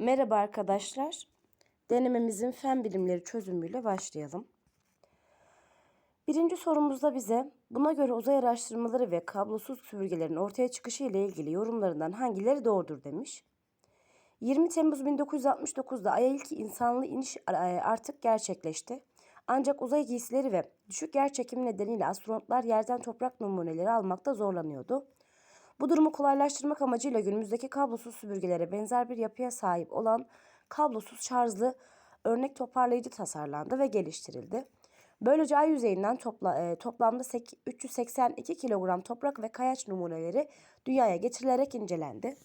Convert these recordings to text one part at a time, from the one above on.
Merhaba arkadaşlar. Denememizin fen bilimleri çözümüyle başlayalım. Birinci sorumuzda bize buna göre uzay araştırmaları ve kablosuz süpürgelerin ortaya çıkışı ile ilgili yorumlarından hangileri doğrudur demiş. 20 Temmuz 1969'da Ay'a ilk insanlı iniş e, artık gerçekleşti. Ancak uzay giysileri ve düşük yer çekimi nedeniyle astronotlar yerden toprak numuneleri almakta zorlanıyordu. Bu durumu kolaylaştırmak amacıyla günümüzdeki kablosuz süpürgelere benzer bir yapıya sahip olan kablosuz şarjlı örnek toparlayıcı tasarlandı ve geliştirildi. Böylece ay yüzeyinden topla, e, toplamda 382 kilogram toprak ve kayaç numuneleri dünyaya getirilerek incelendi.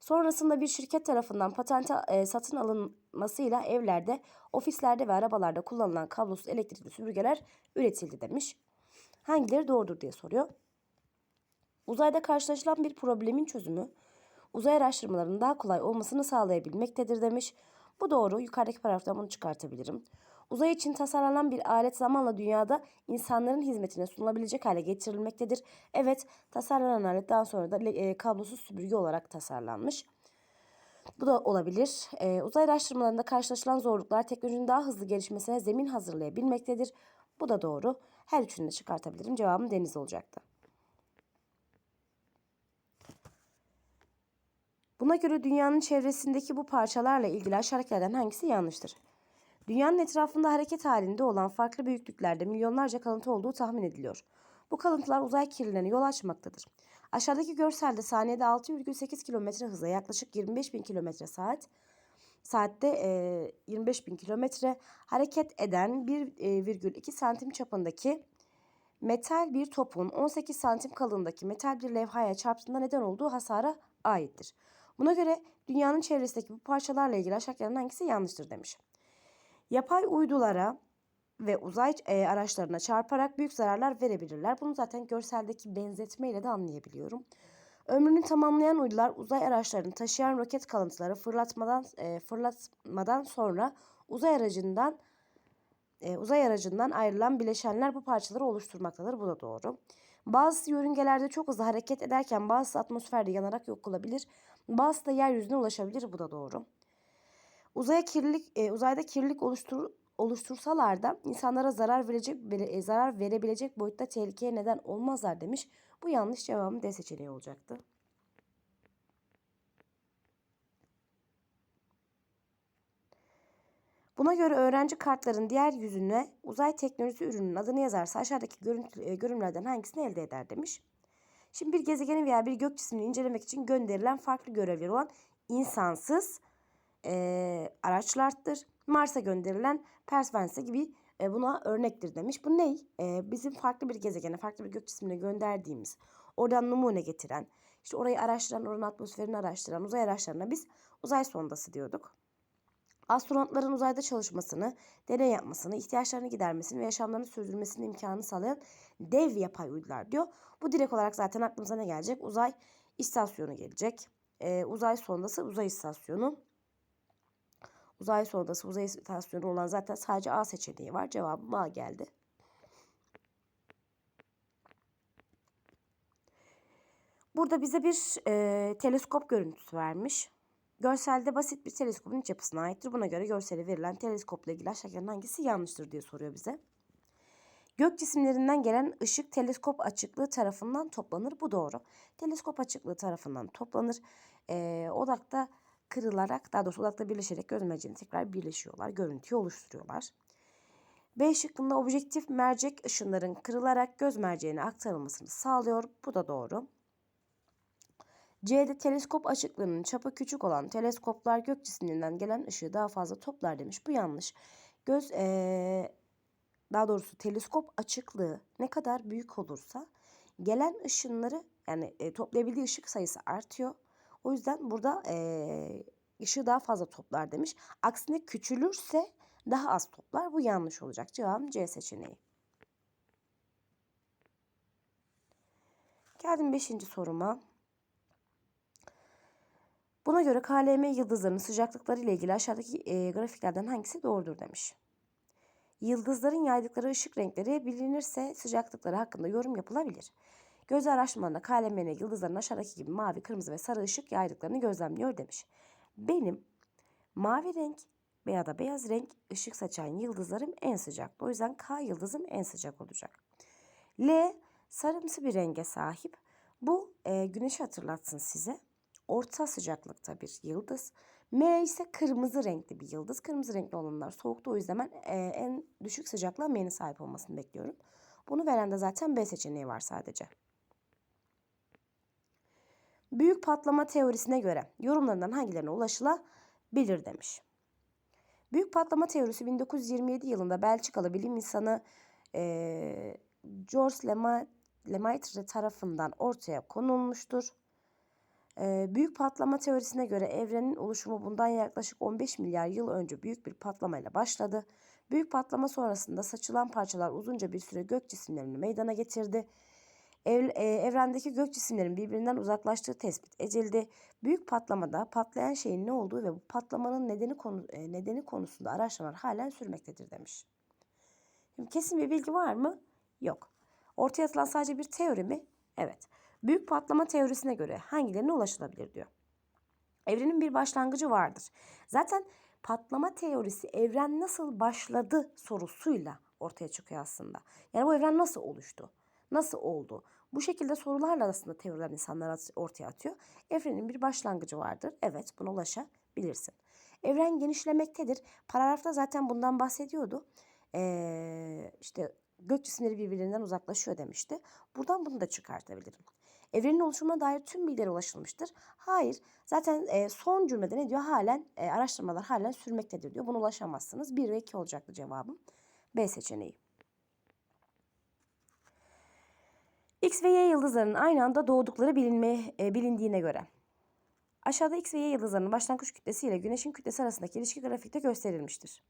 Sonrasında bir şirket tarafından patente e, satın alınmasıyla evlerde, ofislerde ve arabalarda kullanılan kablosuz elektrikli süpürgeler üretildi demiş. Hangileri doğrudur diye soruyor. Uzayda karşılaşılan bir problemin çözümü uzay araştırmalarının daha kolay olmasını sağlayabilmektedir demiş. Bu doğru. Yukarıdaki paragraftan bunu çıkartabilirim. Uzay için tasarlanan bir alet zamanla dünyada insanların hizmetine sunulabilecek hale getirilmektedir. Evet, tasarlanan alet daha sonra da e, kablosuz süpürge olarak tasarlanmış. Bu da olabilir. E, uzay araştırmalarında karşılaşılan zorluklar teknolojinin daha hızlı gelişmesine zemin hazırlayabilmektedir. Bu da doğru. Her üçünü de çıkartabilirim. Cevabım deniz olacaktı. Buna göre dünyanın çevresindeki bu parçalarla ilgili aşağıdakilerden hangisi yanlıştır? Dünyanın etrafında hareket halinde olan farklı büyüklüklerde milyonlarca kalıntı olduğu tahmin ediliyor. Bu kalıntılar uzay kirliliğine yol açmaktadır. Aşağıdaki görselde saniyede 6,8 km hıza yaklaşık 25 bin km saat saatte e, 25 bin kilometre hareket eden 1,2 santim çapındaki metal bir topun 18 santim kalınlığındaki metal bir levhaya çarptığında neden olduğu hasara aittir. Buna göre dünyanın çevresindeki bu parçalarla ilgili aşağıdakilerden hangisi yanlıştır demiş. Yapay uydulara ve uzay e, araçlarına çarparak büyük zararlar verebilirler. Bunu zaten görseldeki benzetmeyle de anlayabiliyorum. Ömrünü tamamlayan uydular uzay araçlarını taşıyan roket kalıntıları fırlatmadan e, fırlatmadan sonra uzay aracından e, uzay aracından ayrılan bileşenler bu parçaları oluşturmaktadır. Bu da doğru. Bazı yörüngelerde çok hızlı hareket ederken bazı atmosferde yanarak yok olabilir. Bazı da yeryüzüne ulaşabilir. Bu da doğru. Uzaya kirlilik, e, uzayda kirlilik oluştur, oluştursalar da insanlara zarar verecek e, zarar verebilecek boyutta tehlikeye neden olmazlar demiş. Bu yanlış cevabım D seçeneği olacaktı. Buna göre öğrenci kartların diğer yüzüne uzay teknolojisi ürünün adını yazarsa aşağıdaki görüntü, e, görünümlerden hangisini elde eder demiş. Şimdi bir gezegenin veya bir gök cismini incelemek için gönderilen farklı görevleri olan insansız e, araçlardır. Mars'a gönderilen Perseverance gibi e, buna örnektir demiş. Bu ne? E, bizim farklı bir gezegene, farklı bir gök cismine gönderdiğimiz, oradan numune getiren, işte orayı araştıran, oranın atmosferini araştıran uzay araçlarına biz uzay sondası diyorduk. Astronotların uzayda çalışmasını, deney yapmasını, ihtiyaçlarını gidermesini ve yaşamlarını sürdürmesinin imkanını sağlayan dev yapay uydular diyor. Bu direkt olarak zaten aklımıza ne gelecek? Uzay istasyonu gelecek. Ee, uzay sondası, uzay istasyonu. Uzay sondası, uzay istasyonu olan zaten sadece A seçeneği var. Cevabım A geldi. Burada bize bir e, teleskop görüntüsü vermiş. Görselde basit bir teleskopun iç yapısına aittir. Buna göre görsele verilen teleskopla ilgili aşağıdakilerden hangisi yanlıştır diye soruyor bize. Gök cisimlerinden gelen ışık teleskop açıklığı tarafından toplanır. Bu doğru. Teleskop açıklığı tarafından toplanır. E, odakta kırılarak daha doğrusu odakta birleşerek göz merceğine tekrar birleşiyorlar. Görüntüyü oluşturuyorlar. B şıkkında objektif mercek ışınların kırılarak göz merceğine aktarılmasını sağlıyor. Bu da doğru. C'de teleskop açıklığının çapı küçük olan teleskoplar gök cisimlerinden gelen ışığı daha fazla toplar demiş. Bu yanlış. Göz ee, daha doğrusu teleskop açıklığı ne kadar büyük olursa gelen ışınları yani e, toplayabildiği ışık sayısı artıyor. O yüzden burada e, ışığı daha fazla toplar demiş. Aksine küçülürse daha az toplar. Bu yanlış olacak. Cevabım C seçeneği. Geldim 5. soruma. Buna göre KLM yıldızlarının sıcaklıkları ile ilgili aşağıdaki e, grafiklerden hangisi doğrudur demiş. Yıldızların yaydıkları ışık renkleri bilinirse sıcaklıkları hakkında yorum yapılabilir. Göz araştırmalarında KLMN yıldızların aşağıdaki gibi mavi, kırmızı ve sarı ışık yaydıklarını gözlemliyor demiş. Benim mavi renk veya da beyaz renk ışık saçan yıldızlarım en sıcak. O yüzden K yıldızım en sıcak olacak. L sarımsı bir renge sahip. Bu e, güneşi hatırlatsın size. Orta sıcaklıkta bir yıldız. M ise kırmızı renkli bir yıldız. Kırmızı renkli olanlar soğukta o yüzden ben e, en düşük sıcaklığa M'nin sahip olmasını bekliyorum. Bunu veren de zaten B seçeneği var sadece. Büyük patlama teorisine göre yorumlarından hangilerine ulaşılabilir demiş. Büyük patlama teorisi 1927 yılında Belçikalı bilim insanı e, George Lema- Lemaitre tarafından ortaya konulmuştur. E, büyük patlama teorisine göre evrenin oluşumu bundan yaklaşık 15 milyar yıl önce büyük bir patlamayla başladı. Büyük patlama sonrasında saçılan parçalar uzunca bir süre gök cisimlerini meydana getirdi. Ev, e, evrendeki gök cisimlerin birbirinden uzaklaştığı tespit edildi. Büyük patlamada patlayan şeyin ne olduğu ve bu patlamanın nedeni konu, e, nedeni konusunda araştırmalar halen sürmektedir demiş. Kesin bir bilgi var mı? Yok. Ortaya atılan sadece bir teori mi? Evet. Büyük patlama teorisine göre hangilerine ulaşılabilir diyor. Evrenin bir başlangıcı vardır. Zaten patlama teorisi evren nasıl başladı sorusuyla ortaya çıkıyor aslında. Yani bu evren nasıl oluştu? Nasıl oldu? Bu şekilde sorularla aslında teoriler insanlar ortaya atıyor. Evrenin bir başlangıcı vardır. Evet buna ulaşabilirsin. Evren genişlemektedir. Paragrafta zaten bundan bahsediyordu. Ee, işte gök cisimleri birbirinden uzaklaşıyor demişti. Buradan bunu da çıkartabilirim. Evrenin oluşumuna dair tüm bilgilere ulaşılmıştır. Hayır. Zaten e, son cümlede ne diyor? Halen e, araştırmalar halen sürmektedir diyor. Buna ulaşamazsınız. 1 ve 2 olacaktı cevabım. B seçeneği. X ve Y yıldızlarının aynı anda doğdukları bilinmeye, e, bilindiğine göre. Aşağıda X ve Y yıldızlarının başlangıç kütlesi ile Güneş'in kütlesi arasındaki ilişki grafikte gösterilmiştir.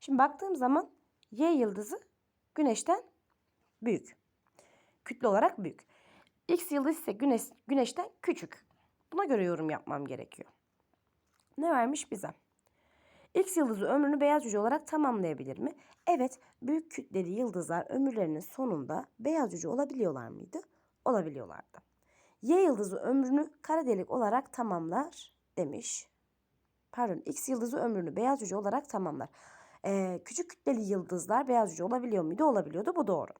Şimdi baktığım zaman Y yıldızı Güneş'ten büyük. Kütle olarak büyük. X yıldız ise güneş, Güneş'ten küçük. Buna göre yorum yapmam gerekiyor. Ne vermiş bize? X yıldızı ömrünü beyaz cüce olarak tamamlayabilir mi? Evet, büyük kütleli yıldızlar ömürlerinin sonunda beyaz cüce olabiliyorlar mıydı? Olabiliyorlardı. Y yıldızı ömrünü kara delik olarak tamamlar demiş. Pardon, X yıldızı ömrünü beyaz cüce olarak tamamlar. Ee, küçük kütleli yıldızlar beyaz cüce olabiliyor muydu? Olabiliyordu. Bu doğru.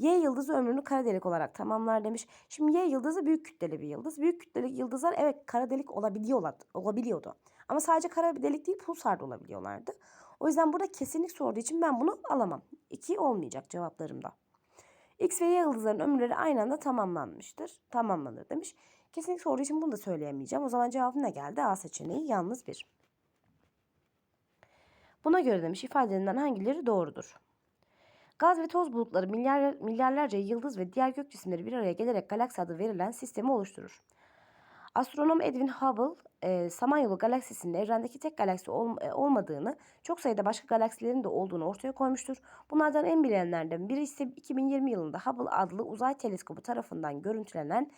Y yıldızı ömrünü kara delik olarak tamamlar demiş. Şimdi Y yıldızı büyük kütleli bir yıldız. Büyük kütleli yıldızlar evet kara delik olabiliyorlar, olabiliyordu. Ama sadece kara delik değil pulsar da olabiliyorlardı. O yüzden burada kesinlik sorduğu için ben bunu alamam. 2 olmayacak cevaplarımda. X ve Y yıldızların ömürleri aynı anda tamamlanmıştır. Tamamlanır demiş. Kesinlik sorduğu için bunu da söyleyemeyeceğim. O zaman cevabım ne geldi? A seçeneği yalnız bir. Buna göre demiş ifadelerinden hangileri doğrudur? Gaz ve toz bulutları milyar, milyarlarca yıldız ve diğer gök cisimleri bir araya gelerek galaksi adı verilen sistemi oluşturur. Astronom Edwin Hubble, e, Samanyolu galaksisinin evrendeki tek galaksi ol, e, olmadığını, çok sayıda başka galaksilerin de olduğunu ortaya koymuştur. Bunlardan en bilinenlerden biri ise 2020 yılında Hubble adlı uzay teleskobu tarafından görüntülenen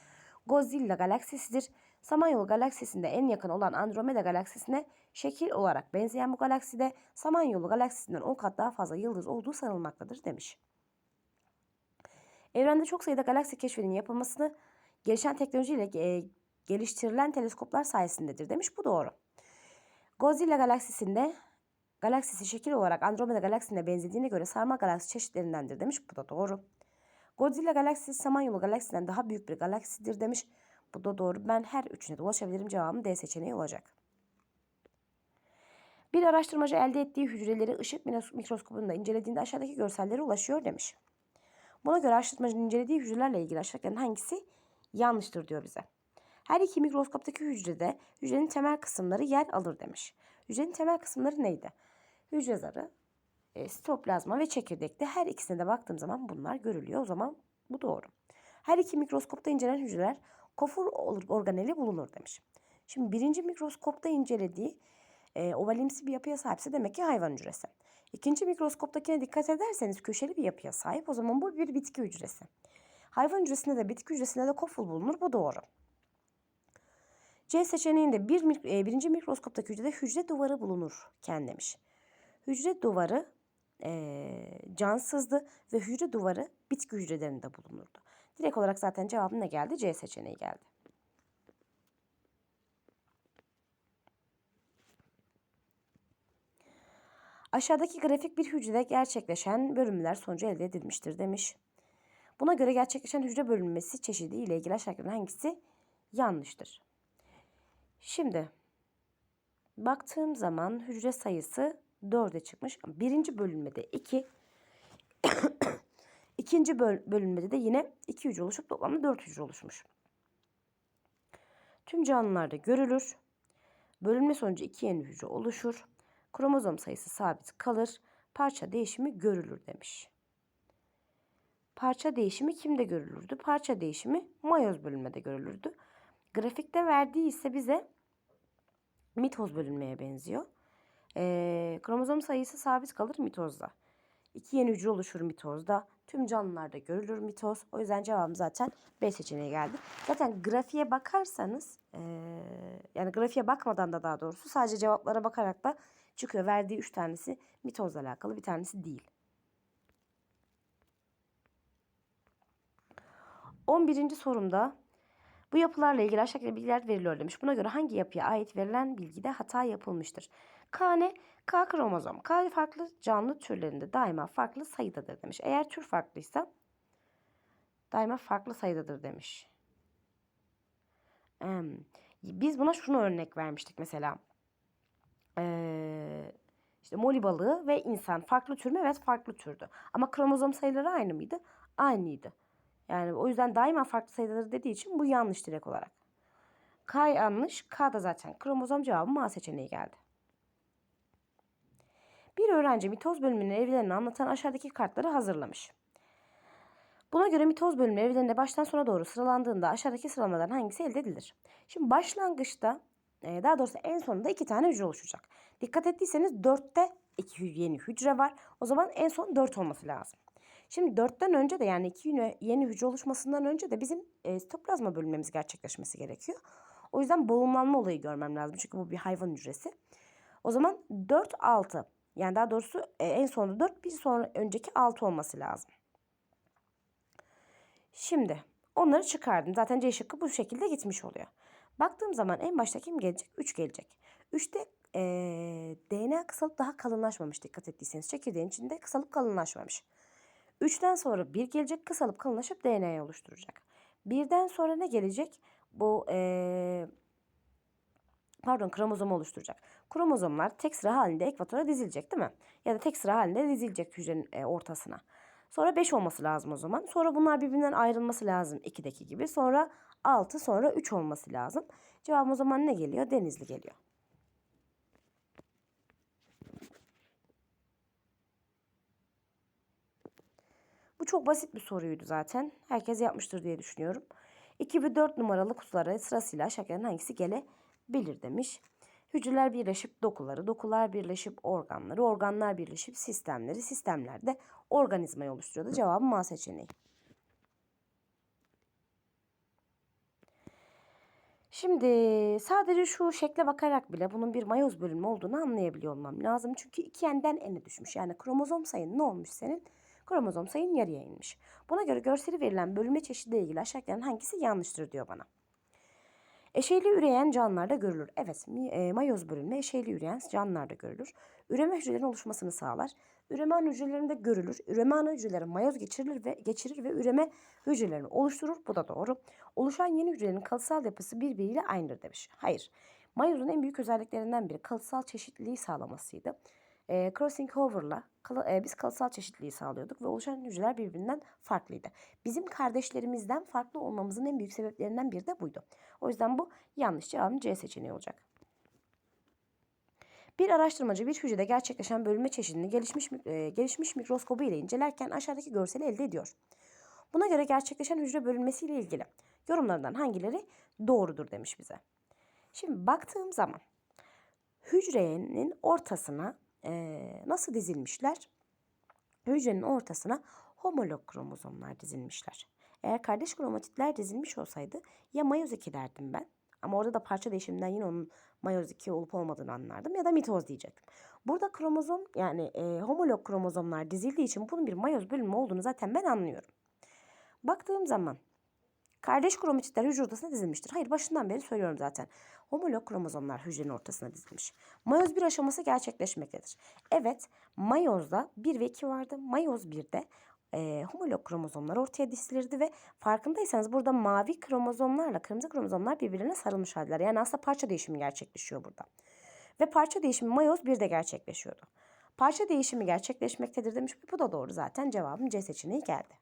Godzilla galaksisidir. Samanyolu galaksisinde en yakın olan Andromeda galaksisine şekil olarak benzeyen bu galakside Samanyolu galaksisinden 10 kat daha fazla yıldız olduğu sanılmaktadır demiş. Evrende çok sayıda galaksi keşfinin yapılmasını gelişen teknolojiyle e, geliştirilen teleskoplar sayesindedir demiş. Bu doğru. Godzilla galaksisinde galaksisi şekil olarak Andromeda galaksisine benzediğine göre sarma galaksi çeşitlerindendir demiş. Bu da doğru. Godzilla galaksisi Samanyolu galaksisinden daha büyük bir galaksidir demiş. Bu da doğru. Ben her üçüne de ulaşabilirim. Cevabım D seçeneği olacak. Bir araştırmacı elde ettiği hücreleri ışık mikroskobunda incelediğinde aşağıdaki görsellere ulaşıyor demiş. Buna göre araştırmacının incelediği hücrelerle ilgili aşağıdakilerin hangisi yanlıştır diyor bize. Her iki mikroskoptaki hücrede hücrenin temel kısımları yer alır demiş. Hücrenin temel kısımları neydi? Hücre zarı, e, sitoplazma ve çekirdekte her ikisine de baktığım zaman bunlar görülüyor. O zaman bu doğru. Her iki mikroskopta incelenen hücreler kofur organeli bulunur demiş. Şimdi birinci mikroskopta incelediği e, ovalimsi bir yapıya sahipse demek ki hayvan hücresi. İkinci mikroskoptakine dikkat ederseniz köşeli bir yapıya sahip. O zaman bu bir bitki hücresi. Hayvan hücresinde de bitki hücresinde de koful bulunur. Bu doğru. C seçeneğinde bir, e, birinci mikroskoptaki hücrede hücre duvarı bulunurken demiş. Hücre duvarı e, cansızdı ve hücre duvarı bitki hücrelerinde bulunurdu. Direkt olarak zaten cevabım ne geldi? C seçeneği geldi. Aşağıdaki grafik bir hücrede gerçekleşen bölümler sonucu elde edilmiştir demiş. Buna göre gerçekleşen hücre bölünmesi çeşidi ile ilgili aşağıdakilerin hangisi yanlıştır? Şimdi baktığım zaman hücre sayısı 4'e çıkmış. Birinci bölünmede 2, İkinci böl bölünmede de yine 2 hücre oluşup toplamda 4 hücre oluşmuş. Tüm canlılarda görülür. Bölünme sonucu 2 yeni hücre oluşur. Kromozom sayısı sabit kalır. Parça değişimi görülür demiş. Parça değişimi kimde görülürdü? Parça değişimi mayoz bölünmede görülürdü. Grafikte verdiği ise bize mitoz bölünmeye benziyor. Ee, kromozom sayısı sabit kalır mitozda. İki yeni hücre oluşur mitozda. Tüm canlılarda görülür mitoz. O yüzden cevabım zaten B seçeneği geldi. Zaten grafiğe bakarsanız ee, yani grafiğe bakmadan da daha doğrusu sadece cevaplara bakarak da çıkıyor. Verdiği üç tanesi mitozla alakalı bir tanesi değil. 11. sorumda bu yapılarla ilgili aşağıdaki bilgiler veriliyor demiş. Buna göre hangi yapıya ait verilen bilgide hata yapılmıştır? K ne? K kromozom. K farklı canlı türlerinde daima farklı sayıdadır demiş. Eğer tür farklıysa daima farklı sayıdadır demiş. Biz buna şunu örnek vermiştik mesela. Ee, işte moli balığı ve insan farklı tür mü? Evet farklı türdü. Ama kromozom sayıları aynı mıydı? Aynıydı. Yani o yüzden daima farklı sayıdadır dediği için bu yanlış direkt olarak. K yanlış. K da zaten kromozom cevabı A seçeneği geldi. Bir öğrenci mitoz bölümünün evlerini anlatan aşağıdaki kartları hazırlamış. Buna göre mitoz bölümü evlerinde baştan sona doğru sıralandığında aşağıdaki sıralamadan hangisi elde edilir? Şimdi başlangıçta e, daha doğrusu en sonunda iki tane hücre oluşacak. Dikkat ettiyseniz dörtte iki yeni hücre var. O zaman en son dört olması lazım. Şimdi dörtten önce de yani iki yeni hücre oluşmasından önce de bizim e, sitoplazma bölünmemiz gerçekleşmesi gerekiyor. O yüzden boğumlanma olayı görmem lazım. Çünkü bu bir hayvan hücresi. O zaman 4, 6. Yani daha doğrusu e, en sonunda 4 bir sonra önceki 6 olması lazım. Şimdi onları çıkardım. Zaten C şıkkı bu şekilde gitmiş oluyor. Baktığım zaman en başta kim gelecek? 3 gelecek. 3'te e, DNA kısalıp daha kalınlaşmamış dikkat ettiyseniz. Çekirdeğin içinde kısalıp kalınlaşmamış. 3'ten sonra 1 gelecek kısalıp kalınlaşıp DNA'yı oluşturacak. Birden sonra ne gelecek? Bu ee, pardon kromozom oluşturacak. Kromozomlar tek sıra halinde ekvatora dizilecek değil mi? Ya da tek sıra halinde dizilecek hücrenin e, ortasına. Sonra 5 olması lazım o zaman. Sonra bunlar birbirinden ayrılması lazım 2'deki gibi. Sonra 6 sonra 3 olması lazım. Cevabım o zaman ne geliyor? Denizli geliyor. Bu çok basit bir soruydu zaten. Herkes yapmıştır diye düşünüyorum. 2 ve 4 numaralı kutulara sırasıyla aşağıdakilerin hangisi gelebilir demiş. Hücreler birleşip dokuları, dokular birleşip organları, organlar birleşip sistemleri, sistemler de organizmayı oluşturuyordu. Cevabım A seçeneği. Şimdi sadece şu şekle bakarak bile bunun bir mayoz bölünme olduğunu anlayabiliyor olmam lazım. Çünkü iki enden ene düşmüş. Yani kromozom sayın ne olmuş senin? Kromozom sayın yarıya inmiş. Buna göre görseli verilen bölünme çeşidiyle ilgili aşağıdakilerin hangisi yanlıştır diyor bana. Eşeyli üreyen canlılarda görülür. Evet, e, mayoz bölünme eşeyli üreyen canlılarda görülür. Üreme hücrelerin oluşmasını sağlar. Üreme ana hücrelerinde görülür. Üreme ana hücreleri mayoz geçirilir ve geçirir ve üreme hücrelerini oluşturur. Bu da doğru. Oluşan yeni hücrelerin kalıtsal yapısı birbiriyle aynıdır demiş. Hayır. Mayozun en büyük özelliklerinden biri kalıtsal çeşitliliği sağlamasıydı e, crossing over'la biz kalıtsal çeşitliliği sağlıyorduk ve oluşan hücreler birbirinden farklıydı. Bizim kardeşlerimizden farklı olmamızın en büyük sebeplerinden biri de buydu. O yüzden bu yanlış cevabım C seçeneği olacak. Bir araştırmacı bir hücrede gerçekleşen bölünme çeşidini gelişmiş, e, gelişmiş mikroskobu ile incelerken aşağıdaki görseli elde ediyor. Buna göre gerçekleşen hücre bölünmesi ile ilgili yorumlarından hangileri doğrudur demiş bize. Şimdi baktığım zaman hücrenin ortasına e, nasıl dizilmişler? Hücrenin ortasına homolog kromozomlar dizilmişler. Eğer kardeş kromatitler dizilmiş olsaydı ya mayoz 2 derdim ben. Ama orada da parça değişiminden yine onun mayoz 2 olup olmadığını anlardım ya da mitoz diyecektim. Burada kromozom yani e, homolog kromozomlar dizildiği için bunun bir mayoz bölünme olduğunu zaten ben anlıyorum. Baktığım zaman Kardeş kromatitler hücre ortasına dizilmiştir. Hayır başından beri söylüyorum zaten. Homolog kromozomlar hücrenin ortasına dizilmiş. Mayoz bir aşaması gerçekleşmektedir. Evet mayozda 1 ve 2 vardı. Mayoz 1'de e, homolog kromozomlar ortaya dizilirdi ve farkındaysanız burada mavi kromozomlarla kırmızı kromozomlar birbirine sarılmış haldeler. Yani aslında parça değişimi gerçekleşiyor burada. Ve parça değişimi mayoz 1'de gerçekleşiyordu. Parça değişimi gerçekleşmektedir demiş. Bu da doğru zaten. Cevabım C seçeneği geldi.